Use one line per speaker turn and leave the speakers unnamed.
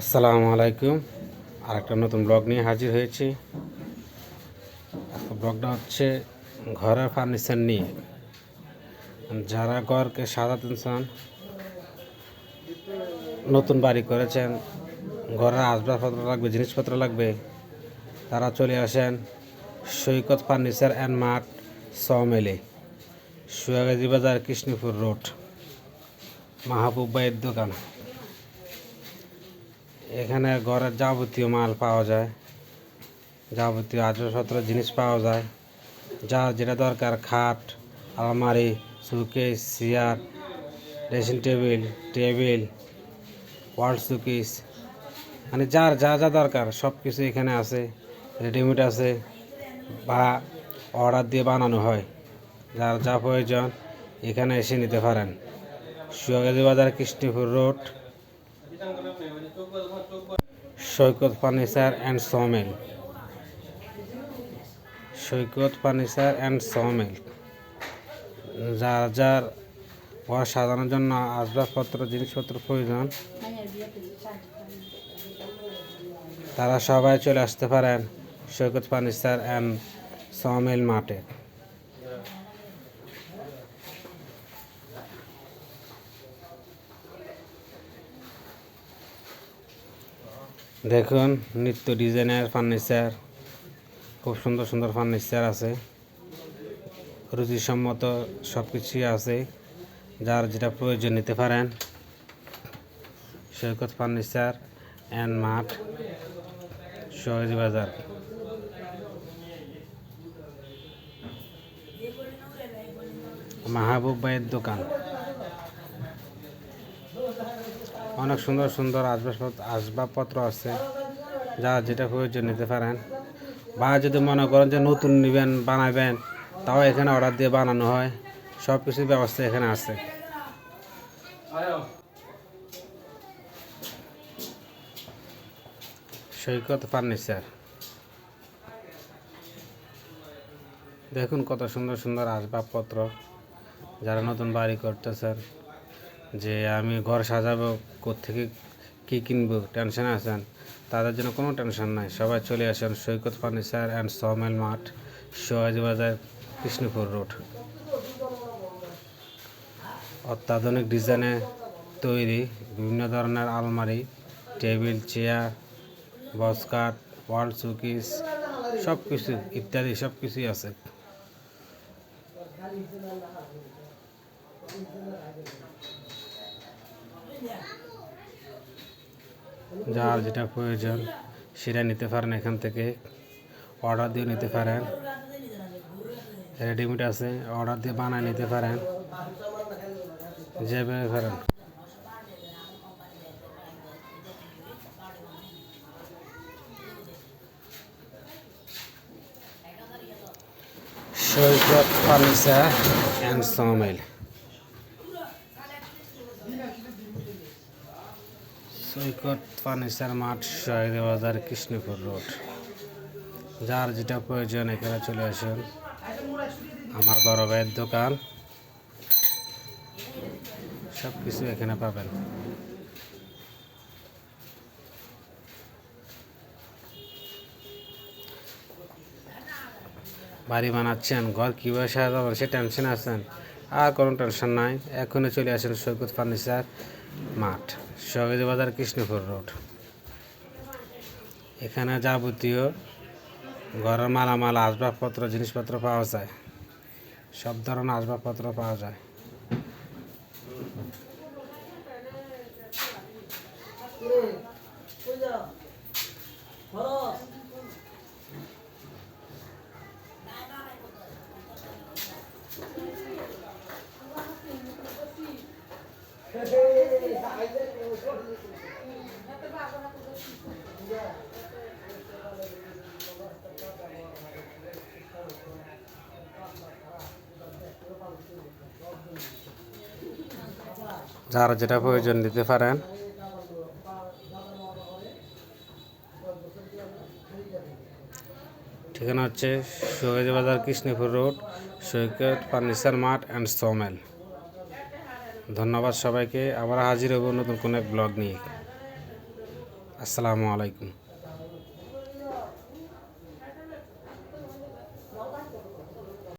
আসসালামু আলাইকুম। আর একটা নতুন ব্লগ নিয়ে হাজির হয়েছি। ব্লগটা হচ্ছে ঘরের ফার্নিচার নিয়ে। যারা ঘরকে সাজাতে চান, নতুন বাড়ি করেছেন, ঘরের আসবাবপত্র লাগবে, জিনিসপত্র লাগবে, তারা চলে আসেন সৈকত ফার্নিচার অ্যান্ড মার্ট সমেলে, সুয়াগাজী বাজার, কৃষ্ণপুর রোড, মাহবুব ভাইয়ের দোকান। এখানে ঘরের যাবতীয় মাল পাওয়া যায়। যাবতীয় আসবাবপত্র, জিনিস পাওয়া যায়। যার যেটা দরকার, খাট, আলমারি showcase chair dressing table table wall showcase মানে যার, যা যা দরকার সব কিছু এখানে আছে। রেডিমেড আছে বা অর্ডার দিয়ে বানানো হয়। যার যা প্রয়োজন, এখানে এসে নিতে পারেন। সুয়াগাজী বাজার Krishnapur road Saikat furniture and সমেল Saikat furniture and সমেল যার যার ঘর সাজানোর জন্য আসবাবপত্র, জিনিসপত্র প্রয়োজন। তারা সবাই চলে আসতে পারেন সৈকত ফার্নিচার অ্যান্ড সমেল মাঠে। দেখুন, নিত্য ডিজাইনের ফার্নিচার। খুব সুন্দর সুন্দর ফার্নিচার আছে। রুচিসম্মত সব কিছুই আছে। যার যেটা প্রয়োজন নিতে পারেন। সৈকত ফার্নিচার অ্যান্ড মাঠ, সহজ বাজার। মাহবুব ভাইয়ের দোকান। অনেক সুন্দর সুন্দর আসবাবপত্র আসবাবপত্র আছে। যা যেটা প্রয়োজন নিতে পারেন। বা যদি মনে করেন যে নতুন নেবেন, বানাবেন, তাও এখানে অর্ডার দিয়ে বানানো হয়। সব কিছুর ব্যবস্থা এখানে আছে। সৈকত ফার্নিচার। দেখুন কত সুন্দর সুন্দর আসবাবপত্র। যারা নতুন বাড়ি করতেছেন। যে আমি ঘর সাজাবো কোথেকে কী কিনবো, টেনশন আছেন? তাদের জন্য কোনো টেনশন নাই। সবাই চলে আসেন সৈকত ফার্নিচার অ্যান্ড সমেল মাঠ সোহাজি বাজার, কৃষ্ণপুর রোড। অত্যাধুনিক ডিজাইনে তৈরি বিভিন্ন ধরনের আলমারি, টেবিল, চেয়ার বসকাট ওয়াল সুকিস সব কিছু ইত্যাদি সব কিছুই আছে। যার যেটা প্রয়োজন, সেটা নিতে পারেন এখান থেকে। অর্ডার দিয়ে নিতে পারেন। রেডিমেড আছে অর্ডার দিয়ে বানায় নিতে পারেন। যেভাবে পারেন। Saikat furniture and সমেল Saikat furniture মাঠ, শহীদ বাজার, কৃষ্ণপুর রোড। যার যেটা প্রয়োজন, এখানে চলে আসুন। আমার বড় ভাইয়ের দোকান। সব কিছু এখানে পাবেন। বাড়ি বানাচ্ছেন, ঘর কীভাবে সাজাবেন, সে টেনশন আছেন। আর কোনো টেনশন নাই। এখনই চলে আসেন সৈকত ফার্নিচার মাঠ। সগজ বাজার কৃষ্ণপুর রোড। এখানে যাবতীয় ঘরের মালামাল, আসবাবপত্র, জিনিসপত্র পাওয়া যায়। সব ধরনের আসবাবপত্র পাওয়া যায়। যারা যেটা প্রয়োজন দিতে পারেন। ঠিকানা হচ্ছে সৈয়দ বাজার Krishnapur road, Saikat furniture mart and সমেল। ধন্যবাদ সবাইকে। আবার হাজির হব নতুন কোনো এক ব্লগ নিয়ে। আসসালামু আলাইকুম।